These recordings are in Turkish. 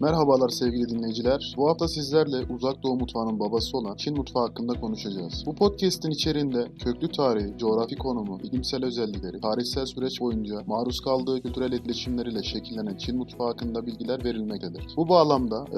Merhabalar sevgili dinleyiciler. Bu hafta sizlerle Uzak Doğu mutfağının babası olan Çin mutfağı hakkında konuşacağız. Bu podcast'in içeriğinde köklü tarihi, coğrafi konumu, bilimsel özellikleri, tarihsel süreç boyunca maruz kaldığı kültürel etkileşimleriyle şekillenen Çin mutfağı hakkında bilgiler verilmektedir. Bu bağlamda e,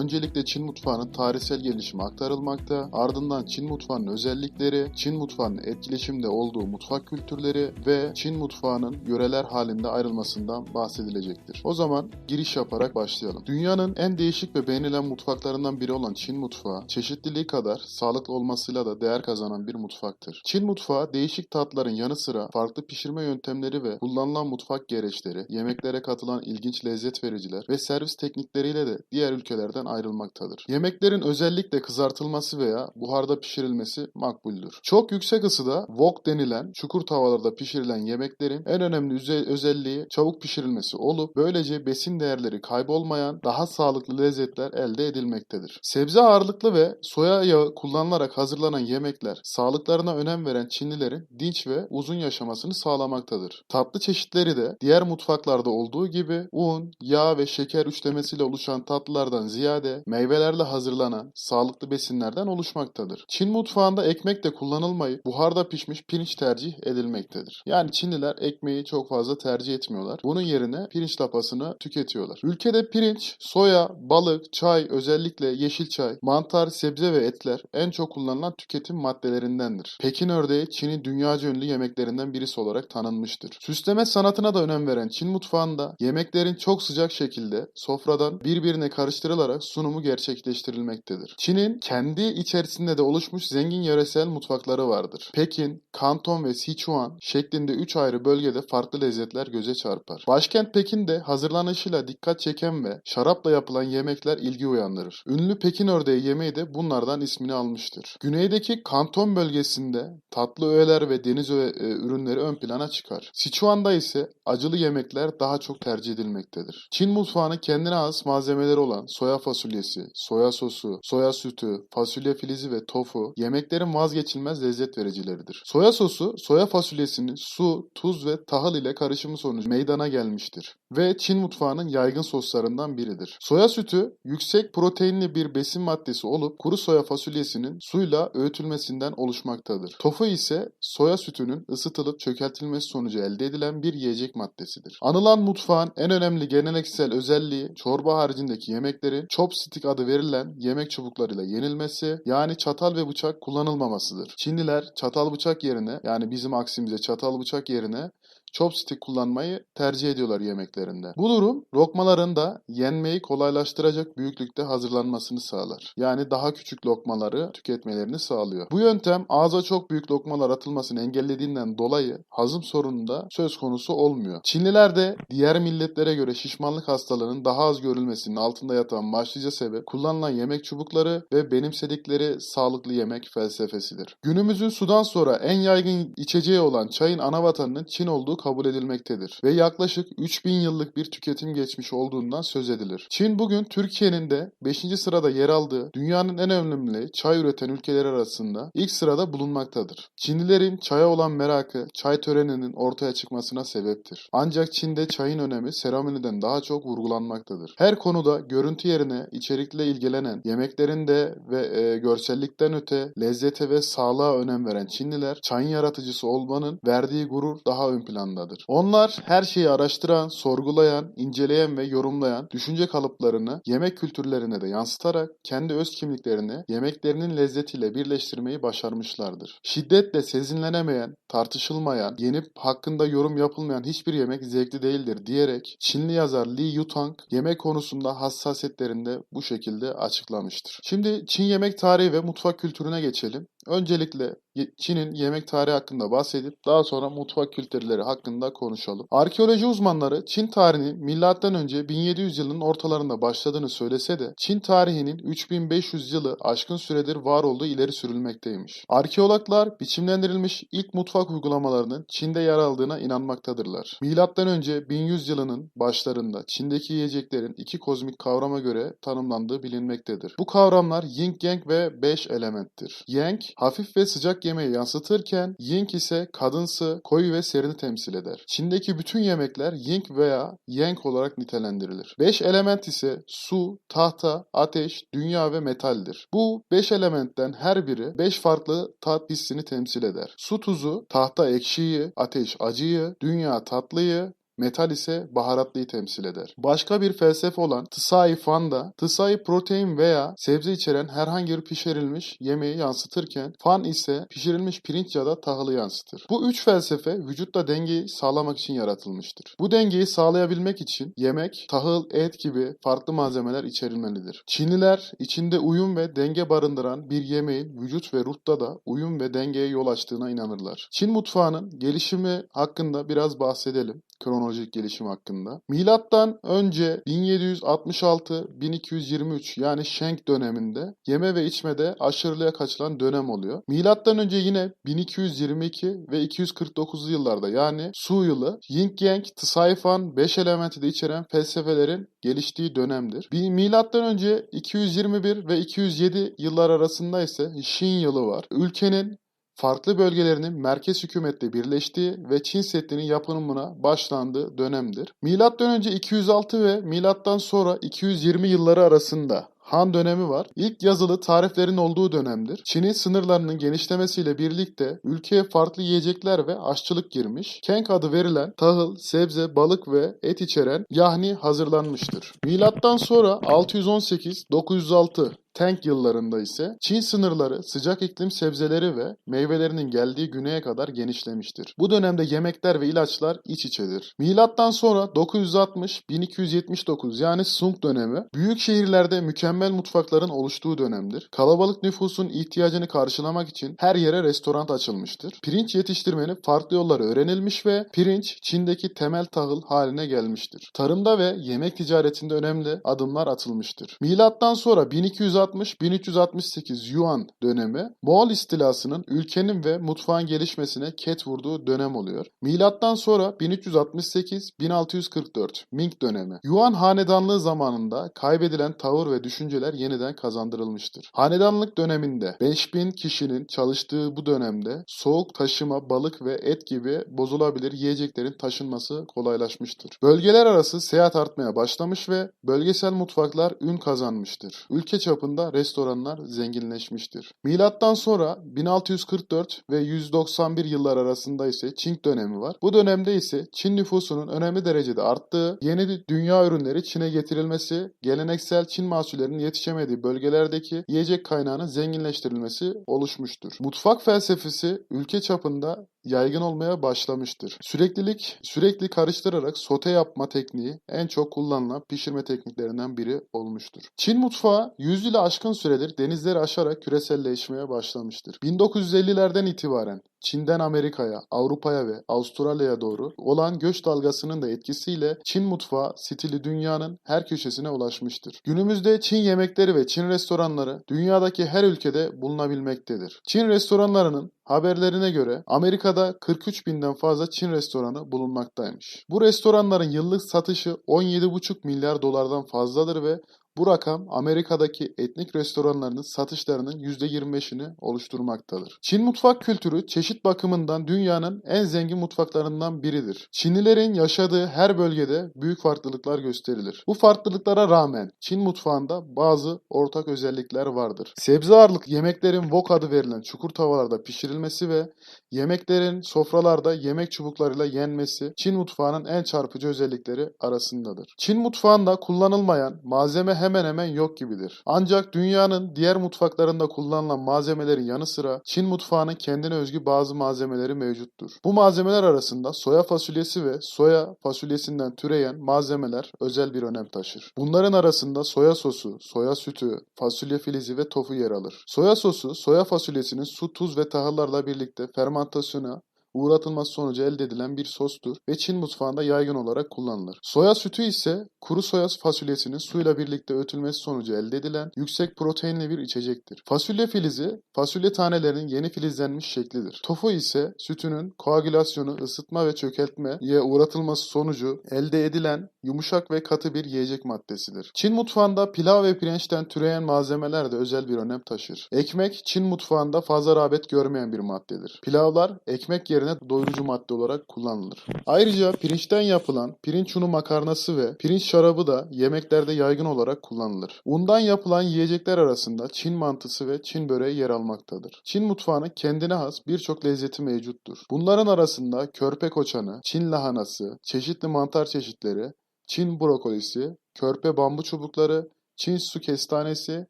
öncelikle Çin mutfağının tarihsel gelişimi aktarılmakta, ardından Çin mutfağının özellikleri, Çin mutfağının etkileşimde olduğu mutfak kültürleri ve Çin mutfağının yöreler halinde ayrılmasından bahsedilecektir. O zaman giriş yaparak başlayalım. Dünyanın en değişik ve beğenilen mutfaklarından biri olan Çin mutfağı, çeşitliliği kadar sağlıklı olmasıyla da değer kazanan bir mutfaktır. Çin mutfağı değişik tatların yanı sıra farklı pişirme yöntemleri ve kullanılan mutfak gereçleri, yemeklere katılan ilginç lezzet vericiler ve servis teknikleriyle de diğer ülkelerden ayrılmaktadır. Yemeklerin özellikle kızartılması veya buharda pişirilmesi makbuldür. Çok yüksek ısıda wok denilen çukur tavalarda pişirilen yemeklerin en önemli özelliği çabuk pişirilmesi olup böylece besin değerleri kaybolmayan daha sağlıklı lezzetler elde edilmektedir. Sebze ağırlıklı ve soya yağı kullanılarak hazırlanan yemekler sağlıklarına önem veren Çinlilerin dinç ve uzun yaşamasını sağlamaktadır. Tatlı çeşitleri de diğer mutfaklarda olduğu gibi un, yağ ve şeker üçlemesiyle oluşan tatlılardan ziyade meyvelerle hazırlanan sağlıklı besinlerden oluşmaktadır. Çin mutfağında ekmek de kullanılmayıp buharda pişmiş pirinç tercih edilmektedir. Yani Çinliler ekmeği çok fazla tercih etmiyorlar. Bunun yerine pirinç lapasını tüketiyorlar. Ülkede pirinç, soya, balık, çay, özellikle yeşil çay, mantar, sebze ve etler en çok kullanılan tüketim maddelerindendir. Pekin ördeği Çin'in dünyaca ünlü yemeklerinden birisi olarak tanınmıştır. Süsleme sanatına da önem veren Çin mutfağında yemeklerin çok sıcak şekilde sofradan birbirine karıştırılarak sunumu gerçekleştirilmektedir. Çin'in kendi içerisinde de oluşmuş zengin yöresel mutfakları vardır. Pekin, Kanton ve Sichuan şeklinde 3 ayrı bölgede farklı lezzetler göze çarpar. Başkent Pekin'de hazırlanışıyla dikkat çeken ve şarapla yapılan yemekler ilgi uyandırır. Ünlü Pekin ördeği yemeği de bunlardan ismini almıştır. Güneydeki Kanton bölgesinde tatlı öğeler ve deniz öğe- e, ürünleri ön plana çıkar. Sichuan'da ise acılı yemekler daha çok tercih edilmektedir. Çin mutfağının kendine has malzemeleri olan soya fasulyesi, soya sosu, soya sütü, fasulye filizi ve tofu yemeklerin vazgeçilmez lezzet vericileridir. Soya sosu, soya fasulyesinin su, tuz ve tahıl ile karışımı sonucu meydana gelmiştir ve Çin mutfağının yaygın soslarından biridir. Soya sütü yüksek proteinli bir besin maddesi olup kuru soya fasulyesinin suyla öğütülmesinden oluşmaktadır. Tofu ise soya sütünün ısıtılıp çökeltilmesi sonucu elde edilen bir yiyecek maddesidir. Anılan mutfağın en önemli geleneksel özelliği çorba haricindeki yemeklerin chopstick adı verilen yemek çubuklarıyla yenilmesi yani çatal ve bıçak kullanılmamasıdır. Çinliler çatal bıçak yerine yani bizim aksimize çatal bıçak yerine chopstick kullanmayı tercih ediyorlar yemeklerinde. Bu durum lokmaların da yenmeyi kolaylaştıracak büyüklükte hazırlanmasını sağlar. Yani daha küçük lokmaları tüketmelerini sağlıyor. Bu yöntem ağza çok büyük lokmalar atılmasını engellediğinden dolayı hazım sorunu da söz konusu olmuyor. Çinliler de diğer milletlere göre şişmanlık hastalığının daha az görülmesinin altında yatan başlıca sebep kullanılan yemek çubukları ve benimsedikleri sağlıklı yemek felsefesidir. Günümüzün sudan sonra en yaygın içeceği olan çayın ana vatanının Çin olduğu kabul edilmektedir ve yaklaşık 3000 yıllık bir tüketim geçmiş olduğundan söz edilir. Çin bugün Türkiye'nin de 5. sırada yer aldığı dünyanın en önemli çay üreten ülkeler arasında ilk sırada bulunmaktadır. Çinlilerin çaya olan merakı çay töreninin ortaya çıkmasına sebeptir. Ancak Çin'de çayın önemi seremoniden daha çok vurgulanmaktadır. Her konuda görüntü yerine içerikle ilgilenen, yemeklerinde ve e, görsellikten öte lezzete ve sağlığa önem veren Çinliler çayın yaratıcısı olmanın verdiği gurur daha ön plandadır. Onlar her şeyi araştıran, sorgulayan, inceleyen ve yorumlayan düşünce kalıplarını yemek kültürlerine de yansıtarak kendi öz kimliklerini yemeklerinin lezzetiyle birleştirmeyi başarmışlardır. Şiddetle sezinlenemeyen, tartışılmayan, yenip hakkında yorum yapılmayan hiçbir yemek zevkli değildir diyerek Çinli yazar Li Yutang yemek konusunda hassasiyetlerini de bu şekilde açıklamıştır. Şimdi Çin yemek tarihi ve mutfak kültürüne geçelim. Öncelikle Çin'in yemek tarihi hakkında bahsedip daha sonra mutfak kültürleri hakkında konuşalım. Arkeoloji uzmanları Çin tarihinin milattan önce 1700 yılının ortalarında başladığını söylese de Çin tarihinin 3500 yılı aşkın süredir var olduğu ileri sürülmekteymiş. Arkeologlar biçimlendirilmiş ilk mutfak uygulamalarının Çin'de yer aldığına inanmaktadırlar. Milattan önce 1100 yılının başlarında Çin'deki yiyeceklerin iki kozmik kavrama göre tanımlandığı bilinmektedir. Bu kavramlar Yin Yang ve 5 elementtir. Yang hafif ve sıcak yemeği yansıtırken Ying ise kadınsı, koyu ve serini temsil eder. Çin'deki bütün yemekler Ying veya Yang olarak nitelendirilir. Beş element ise su, tahta, ateş, dünya ve metaldir. Bu beş elementten her biri beş farklı tat hissini temsil eder. Su tuzu, tahta ekşiyi, ateş acıyı, dünya tatlıyı, Metal ise baharatlıyı temsil eder. Başka bir felsefe olan Tsai Fan da Tsai protein veya sebze içeren herhangi bir pişirilmiş yemeği yansıtırken Fan ise pişirilmiş pirinç ya da tahılı yansıtır. Bu üç felsefe vücutta dengeyi sağlamak için yaratılmıştır. Bu dengeyi sağlayabilmek için yemek, tahıl, et gibi farklı malzemeler içerilmelidir. Çinliler içinde uyum ve denge barındıran bir yemeğin vücut ve ruhta da uyum ve dengeye yol açtığına inanırlar. Çin mutfağının gelişimi hakkında biraz bahsedelim kronolojik gelişim hakkında. Milattan önce 1766-1223 yani Sheng döneminde yeme ve içmede aşırılığa kaçılan dönem oluyor. Milattan önce yine 1222 ve 249 yıllarda yani Su yılı Yin Yang, Tsaifan 5 elementi de içeren felsefelerin geliştiği dönemdir. Bir milattan önce 221 ve 207 yıllar arasında ise Shin yılı var. Ülkenin farklı bölgelerinin merkez hükümetle birleştiği ve Çin Seddi'nin yapımına başlandığı dönemdir. Milattan önce 206 ve milattan sonra 220 yılları arasında Han dönemi var. İlk yazılı tariflerin olduğu dönemdir. Çin'in sınırlarının genişlemesiyle birlikte ülkeye farklı yiyecekler ve aşçılık girmiş. Kenk adı verilen tahıl, sebze, balık ve et içeren yahni hazırlanmıştır. Milattan sonra 618-906 Tank yıllarında ise Çin sınırları sıcak iklim sebzeleri ve meyvelerinin geldiği güneye kadar genişlemiştir. Bu dönemde yemekler ve ilaçlar iç içedir. Milattan sonra 960-1279 yani Sung dönemi büyük şehirlerde mükemmel mutfakların oluştuğu dönemdir. Kalabalık nüfusun ihtiyacını karşılamak için her yere restoran açılmıştır. Pirinç yetiştirmenin farklı yolları öğrenilmiş ve pirinç Çin'deki temel tahıl haline gelmiştir. Tarımda ve yemek ticaretinde önemli adımlar atılmıştır. Milattan sonra 1200 1360-1368 Yuan dönemi Moğol istilasının ülkenin ve mutfağın gelişmesine ket vurduğu dönem oluyor. Milattan sonra 1368-1644 Ming dönemi. Yuan hanedanlığı zamanında kaybedilen tavır ve düşünceler yeniden kazandırılmıştır. Hanedanlık döneminde 5000 kişinin çalıştığı bu dönemde soğuk taşıma, balık ve et gibi bozulabilir yiyeceklerin taşınması kolaylaşmıştır. Bölgeler arası seyahat artmaya başlamış ve bölgesel mutfaklar ün kazanmıştır. Ülke çapında restoranlar zenginleşmiştir. Milattan sonra 1644 ve 191 yıllar arasında ise Çin dönemi var. Bu dönemde ise Çin nüfusunun önemli derecede arttığı, yeni dünya ürünleri Çin'e getirilmesi, geleneksel Çin mahsullerinin yetişemediği bölgelerdeki yiyecek kaynağının zenginleştirilmesi oluşmuştur. Mutfak felsefesi ülke çapında yaygın olmaya başlamıştır. Süreklilik, sürekli karıştırarak sote yapma tekniği en çok kullanılan pişirme tekniklerinden biri olmuştur. Çin mutfağı 100 ile aşkın süredir denizleri aşarak küreselleşmeye başlamıştır. 1950'lerden itibaren Çin'den Amerika'ya, Avrupa'ya ve Avustralya'ya doğru olan göç dalgasının da etkisiyle Çin mutfağı stili dünyanın her köşesine ulaşmıştır. Günümüzde Çin yemekleri ve Çin restoranları dünyadaki her ülkede bulunabilmektedir. Çin restoranlarının haberlerine göre Amerika'da 43 binden fazla Çin restoranı bulunmaktaymış. Bu restoranların yıllık satışı 17,5 milyar dolardan fazladır ve bu rakam Amerika'daki etnik restoranlarının satışlarının %25'ini oluşturmaktadır. Çin mutfak kültürü çeşit bakımından dünyanın en zengin mutfaklarından biridir. Çinlilerin yaşadığı her bölgede büyük farklılıklar gösterilir. Bu farklılıklara rağmen Çin mutfağında bazı ortak özellikler vardır. Sebze ağırlık yemeklerin wok adı verilen çukur tavalarda pişirilmesi ve yemeklerin sofralarda yemek çubuklarıyla yenmesi Çin mutfağının en çarpıcı özellikleri arasındadır. Çin mutfağında kullanılmayan malzeme hemen hemen yok gibidir. Ancak dünyanın diğer mutfaklarında kullanılan malzemelerin yanı sıra Çin mutfağının kendine özgü bazı malzemeleri mevcuttur. Bu malzemeler arasında soya fasulyesi ve soya fasulyesinden türeyen malzemeler özel bir önem taşır. Bunların arasında soya sosu, soya sütü, fasulye filizi ve tofu yer alır. Soya sosu, soya fasulyesinin su, tuz ve tahıllarla birlikte fermentasyona uğratılması sonucu elde edilen bir sostur ve Çin mutfağında yaygın olarak kullanılır. Soya sütü ise kuru soya fasulyesinin suyla birlikte öğütülmesi sonucu elde edilen yüksek proteinli bir içecektir. Fasulye filizi, fasulye tanelerinin yeni filizlenmiş şeklidir. Tofu ise sütünün koagülasyonu, ısıtma ve çökeltmeye uğratılması sonucu elde edilen yumuşak ve katı bir yiyecek maddesidir. Çin mutfağında pilav ve pirinçten türeyen malzemeler de özel bir önem taşır. Ekmek, Çin mutfağında fazla rağbet görmeyen bir maddedir. Pilavlar ekmek yerine doyurucu madde olarak kullanılır. Ayrıca pirinçten yapılan pirinç unu makarnası ve pirinç şarabı da yemeklerde yaygın olarak kullanılır. Undan yapılan yiyecekler arasında Çin mantısı ve Çin böreği yer almaktadır. Çin mutfağının kendine has birçok lezzeti mevcuttur. Bunların arasında körpe koçanı, Çin lahanası, çeşitli mantar çeşitleri, Çin brokolisi, körpe bambu çubukları, Çin su kestanesi,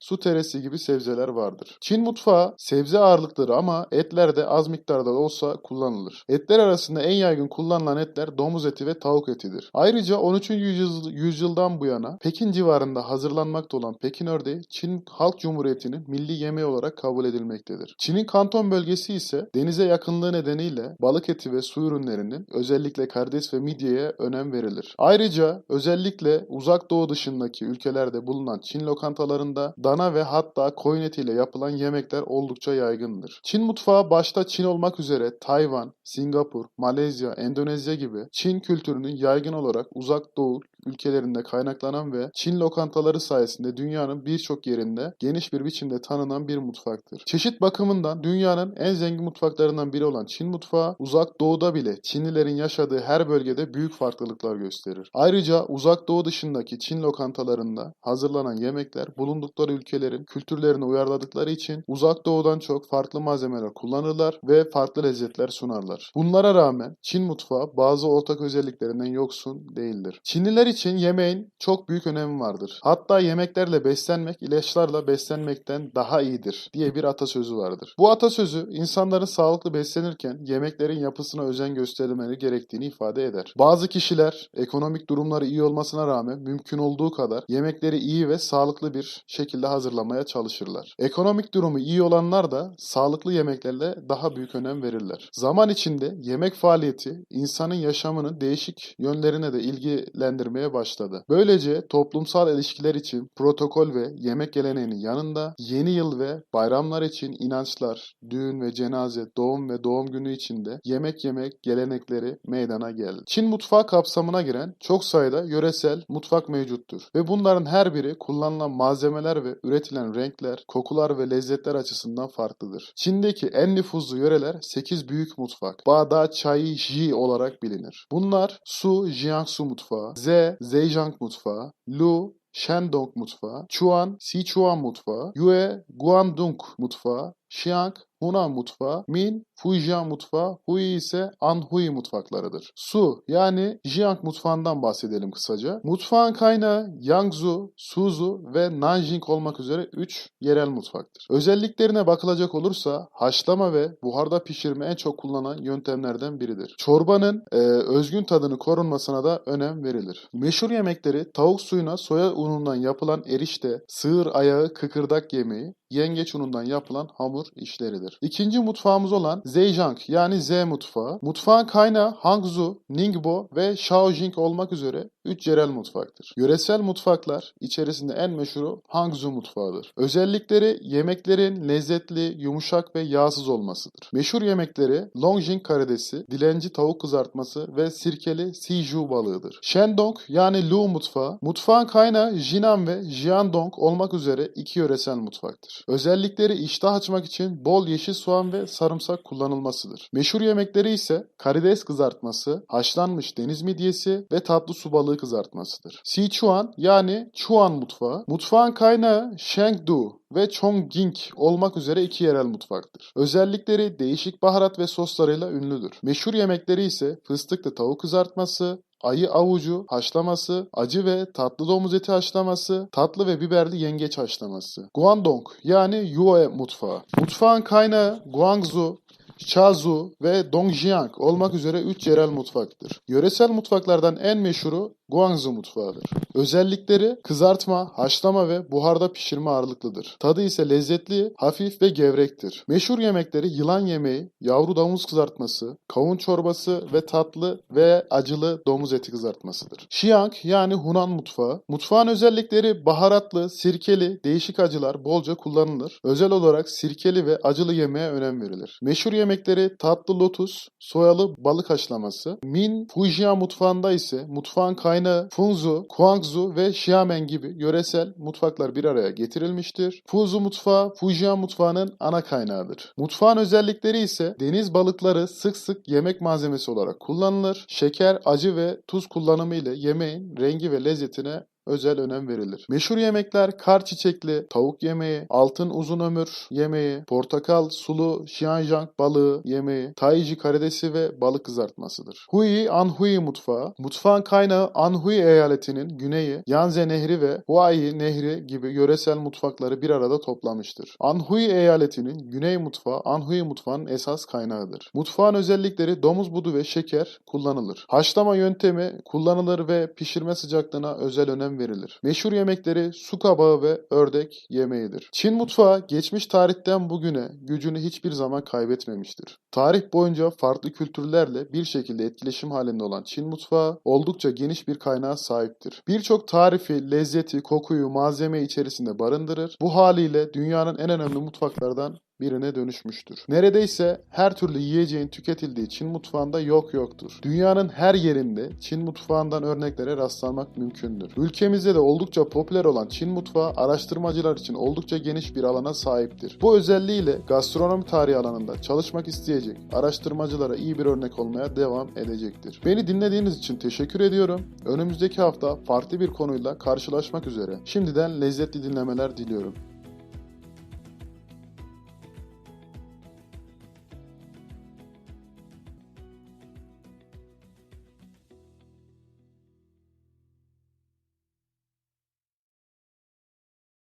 su teresi gibi sebzeler vardır. Çin mutfağı sebze ağırlıklıdır ama etler de az miktarda da olsa kullanılır. Etler arasında en yaygın kullanılan etler domuz eti ve tavuk etidir. Ayrıca 13. yüzyıl, yüzyıldan bu yana Pekin civarında hazırlanmakta olan Pekin ördeği Çin Halk Cumhuriyeti'nin milli yemeği olarak kabul edilmektedir. Çin'in Kanton bölgesi ise denize yakınlığı nedeniyle balık eti ve su ürünlerinin özellikle karides ve midyeye önem verilir. Ayrıca özellikle uzak doğu dışındaki ülkelerde bulunan Çin lokantalarında dana ve hatta koyun etiyle yapılan yemekler oldukça yaygındır. Çin mutfağı başta Çin olmak üzere Tayvan, Singapur, Malezya, Endonezya gibi Çin kültürünün yaygın olarak uzak doğu ülkelerinde kaynaklanan ve Çin lokantaları sayesinde dünyanın birçok yerinde geniş bir biçimde tanınan bir mutfaktır. Çeşit bakımından dünyanın en zengin mutfaklarından biri olan Çin mutfağı uzak doğuda bile Çinlilerin yaşadığı her bölgede büyük farklılıklar gösterir. Ayrıca uzak doğu dışındaki Çin lokantalarında hazırlanan yemekler bulundukları ülkelerin kültürlerini uyarladıkları için uzak doğudan çok farklı malzemeler kullanırlar ve farklı lezzetler sunarlar. Bunlara rağmen Çin mutfağı bazı ortak özelliklerinden yoksun değildir. Çinliler için yemeğin çok büyük önemi vardır. Hatta yemeklerle beslenmek ilaçlarla beslenmekten daha iyidir diye bir atasözü vardır. Bu atasözü insanların sağlıklı beslenirken yemeklerin yapısına özen gösterilmeleri gerektiğini ifade eder. Bazı kişiler ekonomik durumları iyi olmasına rağmen mümkün olduğu kadar yemekleri iyi ve sağlıklı bir şekilde hazırlamaya çalışırlar. Ekonomik durumu iyi olanlar da sağlıklı yemeklerle daha büyük önem verirler. Zaman içinde yemek faaliyeti insanın yaşamının değişik yönlerine de ilgilendirmeye başladı. Böylece toplumsal ilişkiler için protokol ve yemek geleneğinin yanında yeni yıl ve bayramlar için inançlar, düğün ve cenaze, doğum ve doğum günü içinde yemek yemek gelenekleri meydana geldi. Çin mutfağı kapsamına giren çok sayıda yöresel mutfak mevcuttur ve bunların her biri kullanılan malzemeler ve üretilen renkler, kokular ve lezzetler açısından farklıdır. Çin'deki en nüfuzlu yöreler 8 büyük mutfak. Bada Chai Ji olarak bilinir. Bunlar Su Jiangsu mutfağı, Z Zhejiang mutfağı, Lu Shandong mutfağı, Chuan Sichuan mutfağı, Yue Guangdong mutfağı, Xiang Hunan mutfağı, Min Fujian mutfağı, Hui ise Anhui mutfaklarıdır. Su yani Jiang mutfağından bahsedelim kısaca. Mutfağın kaynağı Yangzhou, Suzhou ve Nanjing olmak üzere 3 yerel mutfaktır. Özelliklerine bakılacak olursa haşlama ve buharda pişirme en çok kullanılan yöntemlerden biridir. Çorbanın e, özgün tadını korunmasına da önem verilir. Meşhur yemekleri tavuk suyuna soya unundan yapılan erişte, sığır ayağı kıkırdak yemeği, yengeç unundan yapılan hamur işleridir. İkinci mutfağımız olan Zhejiang yani Z mutfağı. Mutfağın kaynağı Hangzhou, Ningbo ve Shaoxing olmak üzere 3 yerel mutfaktır. Yöresel mutfaklar içerisinde en meşhuru Hangzhou mutfağıdır. Özellikleri yemeklerin lezzetli, yumuşak ve yağsız olmasıdır. Meşhur yemekleri Longjing karidesi, dilenci tavuk kızartması ve sirkeli Siju balığıdır. Shandong yani Lu mutfağı, mutfağın kaynağı Jinan ve Jiandong olmak üzere iki yöresel mutfaktır. Özellikleri iştah açmak için bol yeşil soğan ve sarımsak kullanılmasıdır. Meşhur yemekleri ise karides kızartması, haşlanmış deniz midyesi ve tatlı su balığı kızartmasıdır. Sichuan yani Chuan mutfağı, mutfağın kaynağı Shengdu ve Chongqing olmak üzere iki yerel mutfaktır. Özellikleri değişik baharat ve soslarıyla ünlüdür. Meşhur yemekleri ise fıstıklı tavuk kızartması, ayı avucu haşlaması, acı ve tatlı domuz eti haşlaması, tatlı ve biberli yengeç haşlaması. Guangdong yani Yue mutfağı. Mutfağın kaynağı Guangzhou, Chazu ve Dongjiang olmak üzere 3 yerel mutfaktır. Yöresel mutfaklardan en meşhuru Guangzhou mutfağıdır. Özellikleri kızartma, haşlama ve buharda pişirme ağırlıklıdır. Tadı ise lezzetli, hafif ve gevrektir. Meşhur yemekleri yılan yemeği, yavru domuz kızartması, kavun çorbası ve tatlı ve acılı domuz eti kızartmasıdır. Xiang yani Hunan mutfağı. Mutfağın özellikleri baharatlı, sirkeli, değişik acılar bolca kullanılır. Özel olarak sirkeli ve acılı yemeğe önem verilir. Meşhur yemekleri tatlı lotus, soyalı balık haşlaması. Min, Fujian mutfağında ise mutfağın kaynağı Funzu, Guangzhou ve Xiamen gibi yöresel mutfaklar bir araya getirilmiştir. Fuzu mutfağı Fujian mutfağının ana kaynağıdır. Mutfağın özellikleri ise deniz balıkları sık sık yemek malzemesi olarak kullanılır. Şeker, acı ve tuz kullanımı ile yemeğin rengi ve lezzetine özel önem verilir. Meşhur yemekler kar çiçekli, tavuk yemeği, altın uzun ömür yemeği, portakal sulu Xianjiang balığı yemeği, taiji karidesi ve balık kızartmasıdır. Hui Anhui mutfağı, mutfağın kaynağı Anhui eyaletinin güneyi, Yangtze Nehri ve Huai Nehri gibi yöresel mutfakları bir arada toplamıştır. Anhui eyaletinin güney mutfağı Anhui mutfağının esas kaynağıdır. Mutfağın özellikleri domuz budu ve şeker kullanılır. Haşlama yöntemi kullanılır ve pişirme sıcaklığına özel önem verilir. Meşhur yemekleri su kabağı ve ördek yemeğidir. Çin mutfağı geçmiş tarihten bugüne gücünü hiçbir zaman kaybetmemiştir. Tarih boyunca farklı kültürlerle bir şekilde etkileşim halinde olan Çin mutfağı oldukça geniş bir kaynağa sahiptir. Birçok tarifi, lezzeti, kokuyu, malzeme içerisinde barındırır. Bu haliyle dünyanın en önemli mutfaklardan birine dönüşmüştür. Neredeyse her türlü yiyeceğin tüketildiği Çin mutfağında yok yoktur. Dünyanın her yerinde Çin mutfağından örneklere rastlanmak mümkündür. Ülkemizde de oldukça popüler olan Çin mutfağı araştırmacılar için oldukça geniş bir alana sahiptir. Bu özelliğiyle gastronomi tarihi alanında çalışmak isteyecek araştırmacılara iyi bir örnek olmaya devam edecektir. Beni dinlediğiniz için teşekkür ediyorum. Önümüzdeki hafta farklı bir konuyla karşılaşmak üzere. Şimdiden lezzetli dinlemeler diliyorum.